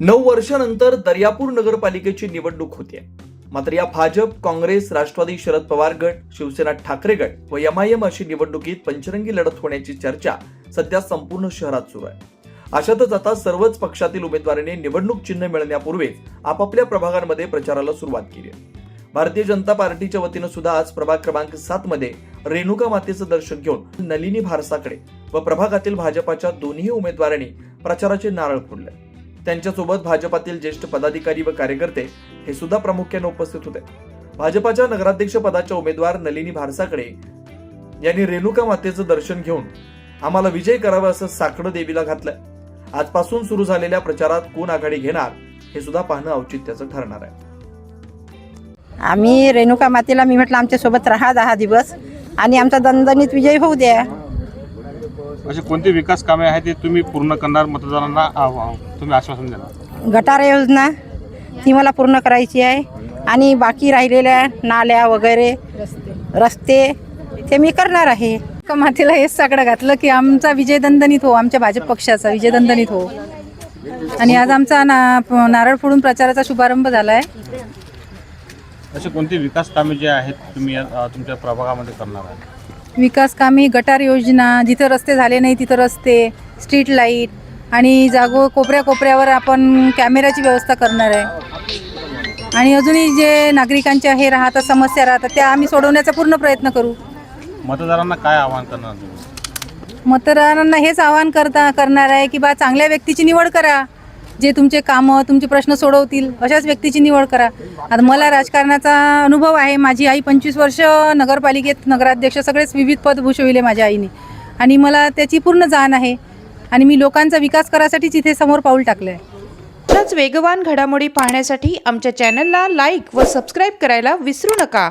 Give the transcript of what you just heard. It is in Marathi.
नऊ वर्षानंतर दर्यापूर नगरपालिकेची निवडणूक होते मात्र या भाजप काँग्रेस राष्ट्रवादी शरद पवार गट शिवसेना ठाकरे गट व एमआयएम अशी निवडणुकीत पंचरंगी लढत होण्याची चर्चा सध्या संपूर्ण शहरात सुरू आहे. अशातच आता सर्वच पक्षातील उमेदवारांनी निवडणूक चिन्ह मिळण्यापूर्वीच आपापल्या प्रभागांमध्ये प्रचाराला सुरुवात केली भारतीय जनता पार्टीच्या वतीनं सुद्धा आज प्रभाग क्रमांक सात मध्ये रेणुका मातेचं दर्शन घेऊन नलिनी भारसाकडे व प्रभागातील भाजपाच्या दोन्ही उमेदवारांनी प्रचाराचे नारळ फोडले. त्यांच्यासोबत भाजपातील ज्येष्ठ पदाधिकारी व कार्यकर्ते हे सुद्धा प्रामुख्याने उपस्थित होते. भाजपाच्या नगराध्यक्ष पदाच्या उमेदवार नलिनी भारसाकडे यांनी रेणुका मातेचं दर्शन घेऊन आम्हाला विजय करावा असं साकडं देवीला घातलं. आजपासून सुरू झालेल्या प्रचारात कोण आघाडी घेणार हे सुद्धा पाहणं औचित्याचं ठरणार आहे. आम्ही रेणुका मातेला मी म्हटलं आमच्यासोबत राहा दहा दिवस आणि आमचा दणदणीत विजय होऊ द्या. अशी कोणती विकास कामे आहेत ते तुम्ही पूर्ण करणार मतदारांना आव- तुम्ही आश्वासन देणार? गटार योजना ती मला पूर्ण करायची आहे. आणि बाकी राहिलेल्या नाल्या वगैरे रस्ते ते मी करणार आहे. का मातेला हेच साकडं घातलं की आमचा विजय दणदणीत हो आमच्या भाजप पक्षाचा विजय दणदणीत हो. आणि आज आमचा ना नारळ फोडून प्रचाराचा शुभारंभ झाला आहे अशी कोणती विकास कामे जे आहेत तुम्ही अ, तुमच्या प्रभागामध्ये करणार आहात? विकास कामे गटार योजना जिथं रस्ते झाले नाही तिथं रस्ते स्ट्रीट लाइट आणि जागो कोपऱ्या कोपऱ्यावर आपण कॅमेऱ्याची व्यवस्था करणार आहे. आणि अजूनही जे नागरिकांच्या हे राहतात समस्या राहतात त्या आम्ही सोडवण्याचा पूर्ण प्रयत्न करू. मतदारांना काय आवाहन करणार मतदारांना हेच आवाहन करता करणार आहे की बा चांगल्या व्यक्तीची निवड करा. जे तुमचे कामं तुमचे प्रश्न सोडवतील अशाच व्यक्तीची निवड करा. आता मला राजकारणाचा अनुभव आहे. माझी आई पंचवीस वर्ष नगरपालिकेत नगराध्यक्ष सगळेच विविध पद भूषविले माझ्या आईने. आणि मला त्याची पूर्ण जाण आहे. आणि मी लोकांचा विकास करायसाठीच इथे समोर पाऊल टाकलं आहे अशाच वेगवान घडामोडी पाहण्यासाठी आमच्या चॅनलला लाईक व सबस्क्राईब करायला विसरू नका.